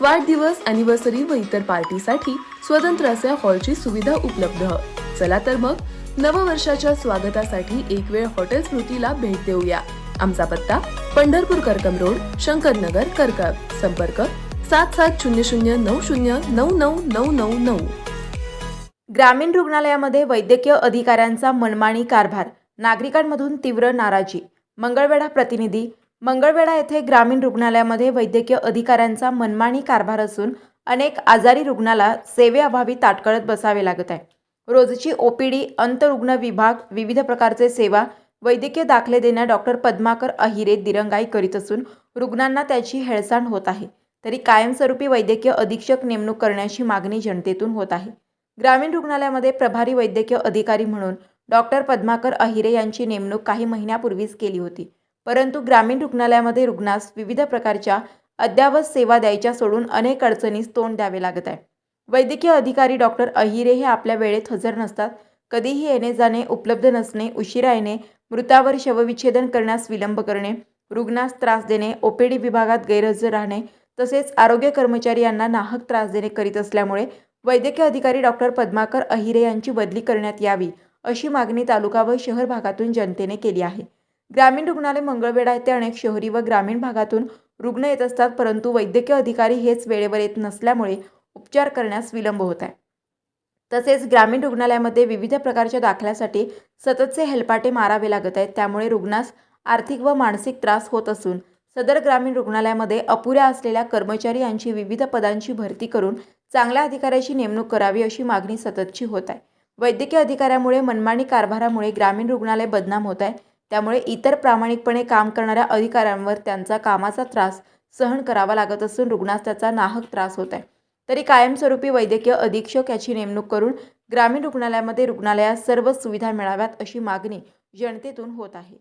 वाढदिवस अॅनिव्हर्सरी व इतर पार्टीसाठी स्वतंत्र असे हॉलची सुविधा उपलब्ध. चला तर मग नववर्षाच्या स्वागतासाठी एक वेळ हॉटेल स्मृतीला भेट देऊया. आमचा पत्ता पंढरपूर करकम रोड शंकरनगर करकम संपर्क सात सात शून्य शून्य नऊ शून्य नऊ नऊ नऊ नऊ नऊ. ग्रामीण रुग्णालयामध्ये वैद्यकीय अधिकाऱ्यांचा मनमानी कारभार. नागरिकांमधून तीव्र नाराजी. मंगळवेढा प्रतिनिधी मंगळवेढा येथे ग्रामीण रुग्णालयामध्ये वैद्यकीय अधिकाऱ्यांचा मनमानी कारभार असून अनेक आजारी रुग्णाला सेवेअभावी ताटकळत बसावे लागत आहे. रोजची ओपीडी अंतरुग्ण विभाग विविध प्रकारचे सेवा वैद्यकीय दाखले देण्या डॉक्टर पद्माकर अहिरे दिरंगाई करीत असून रुग्णांना त्याची हेळसांड होत आहे. तरी कायमस्वरूपी वैद्यकीय अधीक्षक नेमणूक करण्याची मागणी जनतेतून होत आहे. ग्रामीण रुग्णालयामध्ये प्रभारी वैद्यकीय अधिकारी म्हणून डॉक्टर पद्माकर अहिरे यांची नेमणूक काही महिन्यापूर्वीच केली होती. परंतु ग्रामीण रुग्णालयामध्ये रुग्णास विविध प्रकारच्या अद्ययावत सेवा द्यायच्या सोडून अनेक अडचणीस तोंड द्यावे लागत आहे. वैद्यकीय अधिकारी डॉक्टर अहिरे हे आपल्या वेळेत हजर नसतात. कधीही येणे जाणे उपलब्ध नसणे उशिरा येणे मृतावर शवविच्छेदन करण्यास विलंब करणे रुग्णास त्रास देणे ओपीडी विभागात गैरहजर राहणे तसेच आरोग्य कर्मचारी यांना नाहक त्रास देणे करीत असल्यामुळे वैद्यकीय अधिकारी डॉक्टर पद्माकर अहिरे यांची बदली करण्यात यावी अशी मागणी तालुका व शहर भागातून जनतेने केली आहे. ग्रामीण रुग्णालय मंगळवेढा येथे अनेक शहरी व ग्रामीण भागातून रुग्ण येत असतात परंतु वैद्यकीय अधिकारी हेच वेळेवर येत नसल्यामुळे उपचार करण्यास विलंब होत आहे. तसेच ग्रामीण रुग्णालयामध्ये विविध प्रकारच्या दाखल्यासाठी सततचे हेलपाटे मारावे लागत आहेत. त्यामुळे रुग्णास आर्थिक व मानसिक त्रास होत असून सदर ग्रामीण रुग्णालयामध्ये अपुऱ्या असलेल्या कर्मचारी यांची विविध पदांची भरती करून चांगल्या अधिकाऱ्याची नेमणूक करावी अशी मागणी सततची होत आहे. वैद्यकीय अधिकाऱ्यामुळे मनमानी कारभारामुळे ग्रामीण रुग्णालय बदनाम होत आहे. त्यामुळे इतर प्रामाणिकपणे काम करणाऱ्या अधिकाऱ्यांवर त्यांचा कामाचा त्रास सहन करावा लागत असून रुग्णास त्याचा नाहक त्रास होत आहे. तरी कायमस्वरूपी वैद्यकीय अधीक्षक याची नेमणूक करून ग्रामीण रुग्णालयामध्ये रुग्णालयात सर्व सुविधा मिळाव्यात अशी मागणी जनतेतून होत आहे.